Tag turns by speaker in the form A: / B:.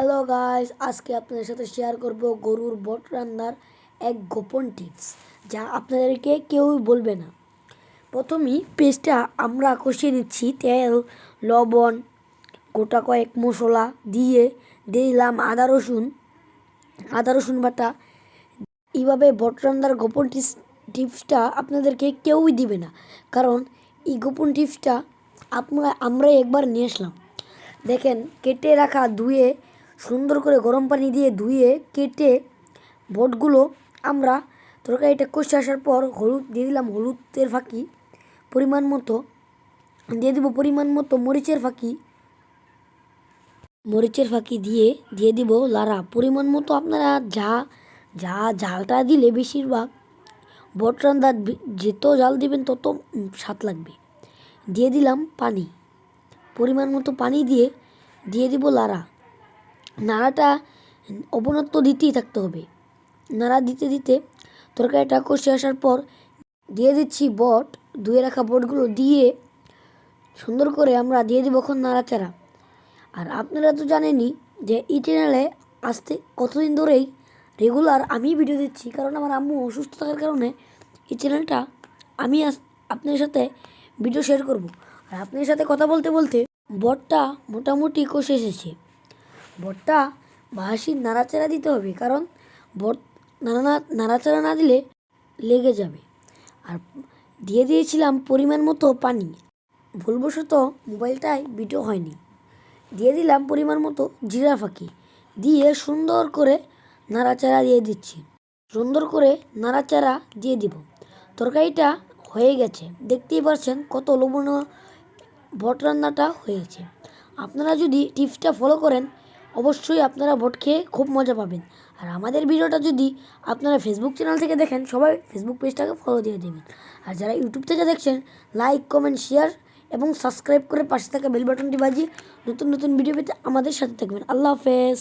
A: Hello guys আজকে আপনাদের সাথে শেয়ার করব গরুর বট রান্নার এক গোপন টিপস যা আপনাদেরকে কেউই বলবে না। প্রথমেই পেস্টটা আমরা কষিয়ে নিচ্ছি তেল, লবণ, গোটা কয়েক মশলা দিয়ে দিলাম আদা, রসুন। আদা, রসুন বাটা। এইভাবে বট রান্নার গোপন টিপস টিপসটা আপনাদেরকে কেউই দিবে না, কারণ এই গোপন টিপসটা আমরা আমরা একবার নিয়ে আসলাম। দেখেন, কেটে রাখা ধুয়ে সুন্দর করে গরম পানি দিয়ে ধুয়ে কেটে বটগুলো আমরা তরকারিটা কষে আসার পর হলুদ দিয়ে দিলাম, হলুদের ফাঁকি পরিমাণ মতো, দিয়ে দিব পরিমাণ মতো মরিচের ফাঁকি। মরিচের ফাঁকি দিয়ে দিয়ে দিব লাড়া পরিমাণ মতো আপনারা যা যা ঝালটা দিলে বেশিরভাগ বট রান্দার বি- যত জাল দিবেন তত স্বাদ লাগবে। দিয়ে দিলাম পানি। পরিমাণ মতো পানি দিয়ে দিয়ে দিব লাড়া নাড়াটা অবনত্ব দিতেই থাকতে হবে। নাড়া দিতে দিতে তরকারিটা কষে আসার পর দিয়ে দিচ্ছি বট, ধুয়ে রাখা বটগুলো দিয়ে সুন্দর করে আমরা দিয়ে দিব এখন নাড়াচাড়া। আর আপনারা তো জানেনই যে এই চ্যানেলে আসতে কতদিন ধরেই রেগুলার আমি ভিডিও দিচ্ছি, কারণ আমার আম্মু অসুস্থ থাকার কারণে এই চ্যানেলটা আমি আপনার সাথে ভিডিও শেয়ার করব। আর আপনার সাথে কথা বলতে বলতে বটটা মোটামুটি কষে এসেছে। বটটা বাঁশির নাড়াচাড়া দিতে হবে, কারণ বট নাড়া নাড়াচাড়া না দিলে লেগে যাবে। আর দিয়ে দিয়েছিলাম পরিমাণ মতো পানি। ভুলবশত মোবাইলটায় ভিডিও হয়নি। দিয়ে দিলাম পরিমাণ মতো জিরা ফাঁকি। দিয়ে সুন্দর করে নাড়াচাড়া দিয়ে দিচ্ছি। সুন্দর করে নাড়াচাড়া দিয়ে দিব। তরকারিটা হয়ে গেছে। দেখতেই পারছেন কত লবণীয় বট রান্নাটা হয়েছে। আপনারা যদি টিপসটা ফলো করেন অবশ্যই আপনারা ভোট খেয়ে খুব মজা পাবেন। আর আমাদের ভিডিওটা যদি আপনারা ফেসবুক চ্যানেল থেকে দেখেন, সবাই ফেসবুক পেজটাকে ফলো দিয়ে দেবেন। আর যারা ইউটিউব থেকে দেখছেন লাইক কমেন্ট শেয়ার এবং সাবস্ক্রাইব করে পাশে থাকা বেল বাটনটি বাজিয়ে নতুন নতুন ভিডিও পেতে আমাদের সাথে থাকবেন। আল্লাহ হাফেজ।